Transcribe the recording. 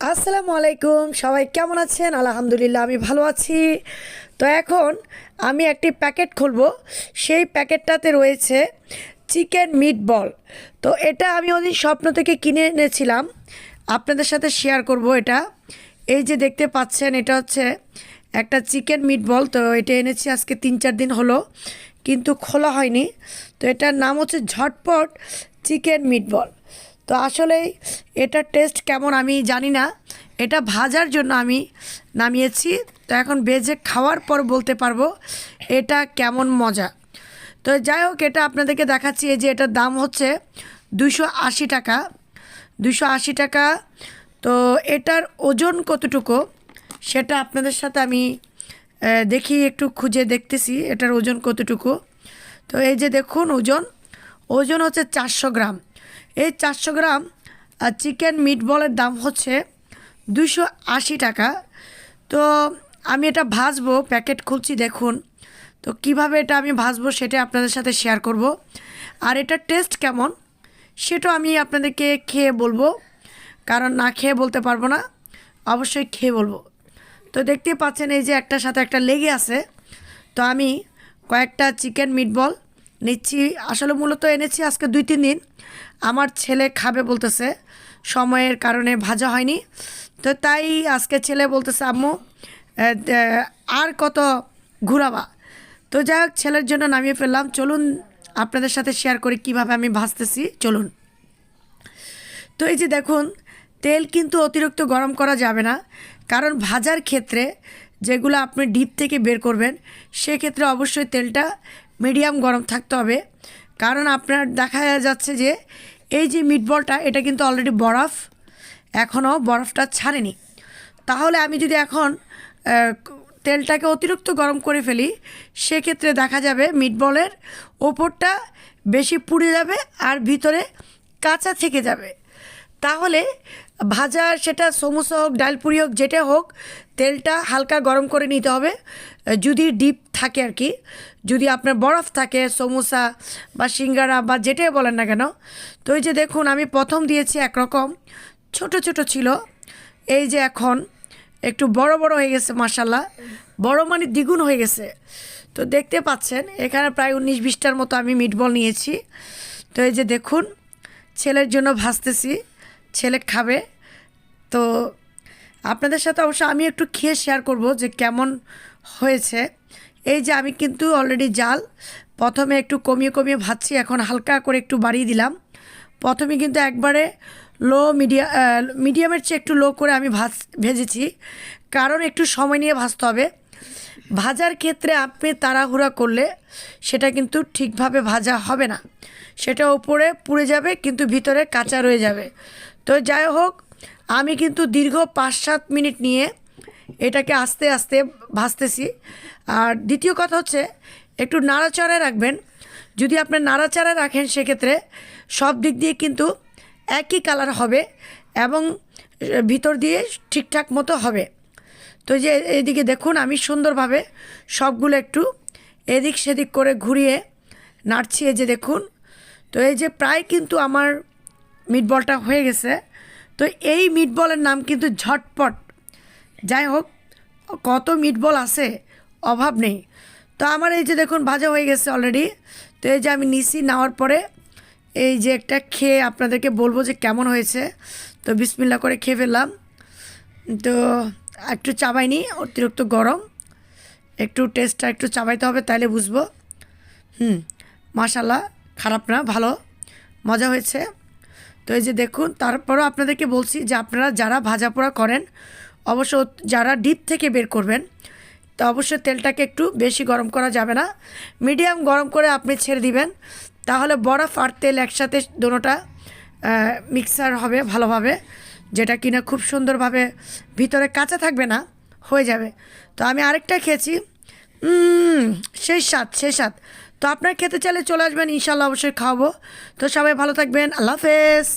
আসসালামু আলাইকুম, সবাই কেমন আছেন? আলহামদুলিল্লাহ, আমি ভালো আছি। তো এখন আমি একটি প্যাকেট খুলব। সেই প্যাকেটটাতে রয়েছে চিকেন মিট বল তো এটা আমি ওদিন স্বপ্ন থেকে কিনে এনেছিলাম। আপনাদের সাথে শেয়ার করব এটা। এই যে দেখতে পাচ্ছেন, এটা হচ্ছে একটা চিকেন মিট বল তো এটা এনেছি আজকে তিন চার দিন হলো, কিন্তু খোলা হয়নি। তো এটার নাম হচ্ছে ঝটপট চিকেন মিট বল তো আসলে এটার টেস্ট কেমন আমি জানি না। এটা ভাজার জন্য আমি নামিয়েছি। তো এখন বেজে খাওয়ার পর বলতে পারব এটা কেমন মজা। তো যাই হোক, এটা আপনাদেরকে দেখাচ্ছি যে এটার দাম হচ্ছে দুশো আশি টাকা। দুশো আশি টাকা। তো এটার ওজন কতটুকু সেটা আপনাদের সাথে আমি দেখি একটু খুঁজে দেখতেছি এটার ওজন কতটুকু। তো এই যে দেখুন ওজন। ওজন হচ্ছে চারশো গ্রাম। এই চারশো গ্রাম চিকেন মিট বলের দাম হচ্ছে দুশো আশি টাকা। তো আমি এটা ভাজবো প্যাকেট খুলছি, দেখুন। তো কীভাবে এটা আমি ভাজবো সেটা আপনাদের সাথে শেয়ার করব। আর এটার টেস্ট কেমন সেটাও আমি আপনাদেরকে খেয়ে বলব। কারণ না খেয়ে বলতে পারব না, অবশ্যই খেয়ে বলব। তো দেখতেই পাচ্ছেন এই যে একটার সাথে একটা লেগে আছে। তো আমি কয়েকটা চিকেন মিটবল নিচ্ছি, আসলে মূলত এনেছি আজকে দুই, তিন দিন। আমার ছেলে খাবে বলতেছে, সময়ের কারণে ভাজা হয়নি। তো তাই আজকে ছেলে বলতেছে, আম্মু আর কত ঘুরাবা? তো যাই হোক, ছেলের জন্য নামিয়ে ফেললাম। চলুন, আপনাদের সাথে শেয়ার করি কীভাবে আমি ভাজতেছি। চলুন। তো এই যে দেখুন, তেল কিন্তু অতিরিক্ত গরম করা যাবে না। কারণ ভাজার ক্ষেত্রে যেগুলো আপনি ডিপ থেকে বের করবেন, সেক্ষেত্রে অবশ্যই তেলটা মিডিয়াম গরম থাকতে হবে। কারণ আপনার দেখা যাচ্ছে যে, এই যে মিটবলটা এটা কিন্তু অলরেডি বরফ। এখনও বরফটা ছাড়েনি। তাহলে আমি যদি এখন তেলটাকে অতিরিক্ত গরম করে ফেলি, সেক্ষেত্রে দেখা যাবে মিটবলের ওপরটা বেশি পুড়ে যাবে আর ভিতরে কাঁচা থেকে যাবে। তাহলে ভাজা সেটা সমোসা হোক ডালপুরি হোক, যেটা হোক, তেলটা হালকা গরম করে নিতে হবে। যদি ডিপ থাকে আর কি, যদি আপনার বরফ থাকে, সমোসা বা সিঙ্গারা বা যেটাই বলেন না কেন। তো এই যে দেখুন, আমি প্রথম দিয়েছি একরকম, ছোট ছোট ছিল। এই যে এখন একটু বড় বড় হয়ে গেছে মাসাল্লাহ বড় মানে দ্বিগুণ হয়ে গেছে। তো দেখতে পাচ্ছেন, এখানে প্রায় উনিশ, বিশটার মতো আমি মিটবল নিয়েছি। তো এই যে দেখুন, ছেলের জন্য ভাজতেছি। ছেলে খাবে। তো আপনাদের সাথে অবশ্য আমি একটু খেয়ে শেয়ার করব যে কেমন হয়েছে। এই যে আমি কিন্তু অলরেডি জাল, প্রথমে একটু কমিয়ে কমিয়ে ভাজছি, এখন হালকা করে একটু বাড়িয়ে দিলাম। প্রথমে কিন্তু একবারে লো মিডিয়া মিডিয়ামের চেয়ে একটু লো করে আমি ভাজ, ভেজেছি। কারণ একটু সময় নিয়ে ভাজতে হবে। ভাজার ক্ষেত্রে আপনি তাড়াহুড়া করলে সেটা কিন্তু ঠিকভাবে ভাজা হবে না। সেটা ওপরে পুড়ে যাবে, কিন্তু ভিতরে কাঁচা রয়ে যাবে। তো যাই হোক, আমি কিন্তু দীর্ঘ পাঁচ সাত মিনিট নিয়ে এটাকে আস্তে আস্তে ভাজতেছি। আর দ্বিতীয় কথা হচ্ছে, একটু নাড়াচাড়ায় রাখবেন। যদি আপনি নাড়াচাড়ায় রাখেন, সেক্ষেত্রে সব দিক দিয়ে কিন্তু একই কালার হবে এবং ভিতর দিয়ে ঠিকঠাক মতো হবে। তো যে এদিকে দেখুন, আমি সুন্দরভাবে সবগুলো একটু এদিক সেদিক করে ঘুরিয়ে নাড়ছি। এই যে দেখুন, তো এই যে প্রায় কিন্তু আমার মিটবলটা হয়ে গেছে। তো এই মিটবলের নাম কিন্তু ঝটপট। যাই হোক, কত মিটবল আছে, অভাব নেই। তো আমার এই যে দেখুন, ভাজা হয়ে গেছে অলরেডি তো এই যে আমি নিছি নেওয়ার পরে, এই যে একটা খেয়ে আপনাদেরকে বলব যে কেমন হয়েছে। তো বিসমিল্লা করে খেয়ে ফেললাম। তো একটু চাবাইনি, অতিরিক্ত গরম। একটু টেস্টটা একটু চাবাইতে হবে, তাইলে বুঝব। হুম মাশাল্লাহ খারাপ না, ভালো। মজা হয়েছে। তো এই যে দেখুন, তারপরও আপনাদেরকে বলছি যে আপনারা যারা ভাজা পোড়া করেন, অবশ্য যারা ডিপ থেকে বের করবেন, তো অবশ্যই তেলটাকে একটু বেশি গরম করা যাবে না। মিডিয়াম গরম করে আপনি ছেড়ে দিবেন, তাহলে বরফ আর তেল একসাথে দোনোটা মিক্সার হবে ভালোভাবে, যেটা কিনা খুব সুন্দরভাবে ভিতরে কাঁচা থাকবে না, হয়ে যাবে। তো আমি আরেকটা খেয়েছি সেই স্বাদ সেই স্বাদ। তো আপনার খেতে চাইলে চলে আসবেন ইনশাল্লাহ অবশ্যই খাওয়াবো। তো সবাই ভালো থাকবেন, আল্লাহ হাফেজ।